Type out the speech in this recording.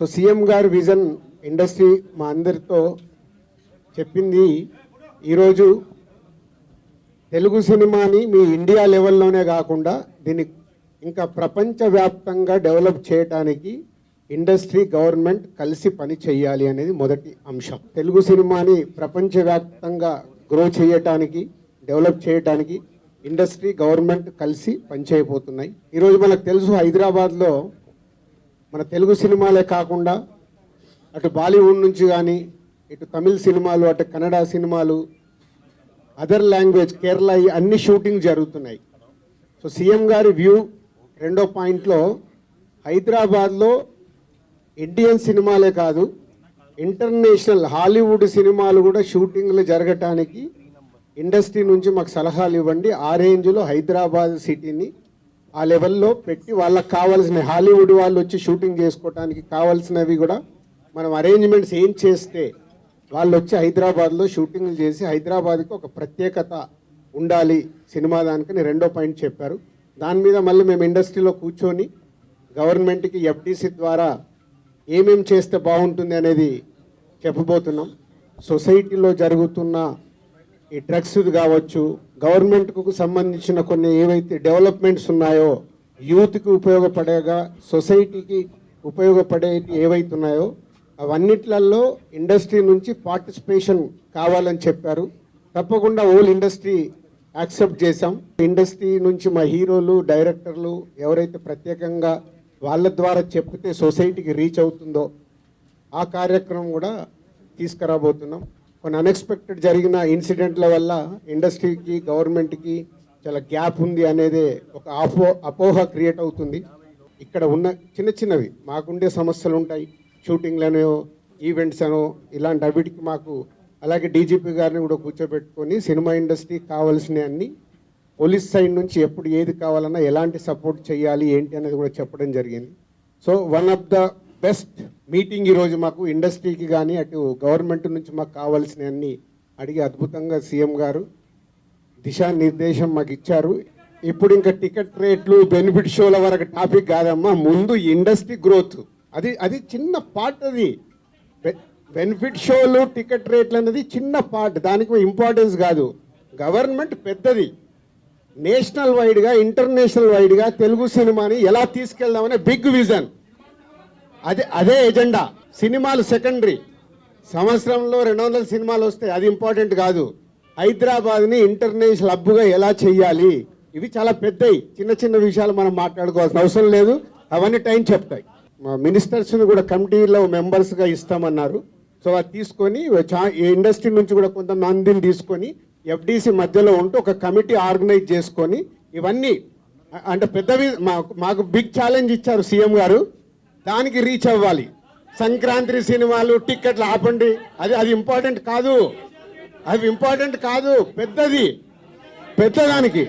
So CM గారు vision industry మా అందరితో చెప్పింది ఈరోజు తెలుగు సినిమాని మీ ఇండియా లెవెల్లోనే కాకుండా దీన్ని ఇంకా ప్రపంచవ్యాప్తంగా డెవలప్ చేయడానికి ఇండస్ట్రీ గవర్నమెంట్ కలిసి పని చేయాలి అనేది మొదటి అంశం. తెలుగు సినిమాని ప్రపంచవ్యాప్తంగా గ్రో చేయటానికి డెవలప్ చేయటానికి ఇండస్ట్రీ గవర్నమెంట్ కలిసి పనిచేయబోతున్నాయి. ఈరోజు మనకు తెలుసు హైదరాబాద్లో మన తెలుగు సినిమాలే కాకుండా అటు బాలీవుడ్ నుంచి కానీ ఇటు తమిళ్ సినిమాలు అటు కన్నడ సినిమాలు అదర్ లాంగ్వేజ్ కేరళ అన్ని షూటింగ్ జరుగుతున్నాయి. సో సీఎం గారి వ్యూ రెండో పాయింట్లో హైదరాబాద్లో ఇండియన్ సినిమాలే కాదు ఇంటర్నేషనల్ హాలీవుడ్ సినిమాలు కూడా షూటింగ్లు జరగటానికి ఇండస్ట్రీ నుంచి మాకు సలహాలు ఇవ్వండి. ఆ రేంజ్లో హైదరాబాద్ సిటీని ఆ లెవెల్లో పెట్టి వాళ్ళకి కావాల్సిన హాలీవుడ్ వాళ్ళు వచ్చి షూటింగ్ చేసుకోవడానికి కావాల్సినవి కూడా మనం అరేంజ్మెంట్స్ ఏం చేస్తే వాళ్ళు వచ్చి హైదరాబాద్లో షూటింగ్లు చేసి హైదరాబాద్కి ఒక ప్రత్యేకత ఉండాలి సినిమా దానికని రెండో పాయింట్ చెప్పారు. దాని మీద మళ్ళీ మేము ఇండస్ట్రీలో కూర్చొని గవర్నమెంట్కి ఎఫ్డీసీ ద్వారా ఏమేం చేస్తే బాగుంటుంది అనేది చెప్పబోతున్నాం. సొసైటీలో జరుగుతున్న ఈ డ్రగ్స్ కావచ్చు గవర్నమెంట్కు సంబంధించిన కొన్ని ఏవైతే డెవలప్మెంట్స్ ఉన్నాయో యూత్కి ఉపయోగపడేగా సొసైటీకి ఉపయోగపడే ఏవైతే ఉన్నాయో అవన్నిట్లలో ఇండస్ట్రీ నుంచి పార్టిసిపేషన్ కావాలని చెప్పారు. తప్పకుండా ఓల్ ఇండస్ట్రీ యాక్సెప్ట్ చేశాం. ఇండస్ట్రీ నుంచి మా హీరోలు డైరెక్టర్లు ఎవరైతే ప్రత్యేకంగా వాళ్ళ ద్వారా చెప్తే సొసైటీకి రీచ్ అవుతుందో ఆ కార్యక్రమం కూడా తీసుకురాబోతున్నాం. కొన్ని అన్ఎక్స్పెక్టెడ్ జరిగిన ఇన్సిడెంట్ల వల్ల ఇండస్ట్రీకి గవర్నమెంట్కి చాలా గ్యాప్ ఉంది అనేది ఒక అపో అపోహ క్రియేట్ అవుతుంది. ఇక్కడ ఉన్న చిన్న చిన్నవి మాకుండే సమస్యలు ఉంటాయి. షూటింగ్లను ఈవెంట్స్ అనో ఇలాంటి అవిటికి మాకు అలాగే డీజీపీ గారిని కూడా కూర్చోబెట్టుకొని సినిమా ఇండస్ట్రీకి కావాల్సినవి అన్ని పోలీస్ సైడ్ నుంచి ఎప్పుడు ఏది కావాలన్నా ఎలాంటి సపోర్ట్ చేయాలి ఏంటి అనేది కూడా చెప్పడం జరిగింది. So one of the best meeting ఈరోజు మాకు ఇండస్ట్రీకి కానీ అటు గవర్నమెంట్ నుంచి మాకు కావాల్సిన అన్ని అడిగి అద్భుతంగా సీఎం గారు దిశానిర్దేశం మాకు ఇచ్చారు. ఇప్పుడు ఇంకా టికెట్ రేట్లు బెనిఫిట్ షోల వరకు టాపిక్ కాదమ్మా ముందు ఇండస్ట్రీ గ్రోత్. అది అది చిన్న పార్ట్ అది. బెనిఫిట్ షోలు టికెట్ రేట్లు అనేది చిన్న పార్ట్ దానికి ఇంపార్టెన్స్ కాదు. గవర్నమెంట్ పెద్దది. నేషనల్ వైడ్గా ఇంటర్నేషనల్ వైడ్గా తెలుగు సినిమాని ఎలా తీసుకెళ్దామనే బిగ్ విజన్. అదే అదే ఎజెండా. సినిమాలు సెకండరీ. సంవత్సరంలో రెండు వందల సినిమాలు వస్తాయి. అది ఇంపార్టెంట్ కాదు. హైదరాబాద్ని ఇంటర్నేషనల్ హబ్గా ఎలా చేయాలి? ఇవి చాలా పెద్దవి చిన్న చిన్న విషయాలు మనం మాట్లాడుకోవాల్సిన అవసరం లేదు. అవన్నీ టైం చెప్తాయి. మా మినిస్టర్స్ని కూడా కమిటీలో మెంబర్స్గా ఇస్తామన్నారు. సో అది తీసుకొని చా- ఈ ఇండస్ట్రీ నుంచి కూడా కొంతమందిని తీసుకొని ఎఫ్డిసి మధ్యలో ఉంటూ ఒక కమిటీ ఆర్గనైజ్ చేసుకొని ఇవన్నీ అంటే పెద్దవి మాకు మాకు బిగ్ ఛాలెంజ్ ఇచ్చారు సీఎం గారు. దానికి రీచ్ అవ్వాలి. సంక్రాంతి సినిమాలు టిక్కెట్లు ఆపండి. అది అది ఇంపార్టెంట్ కాదు. అది ఇంపార్టెంట్ కాదు. పెద్దది. పెద్దదానికి.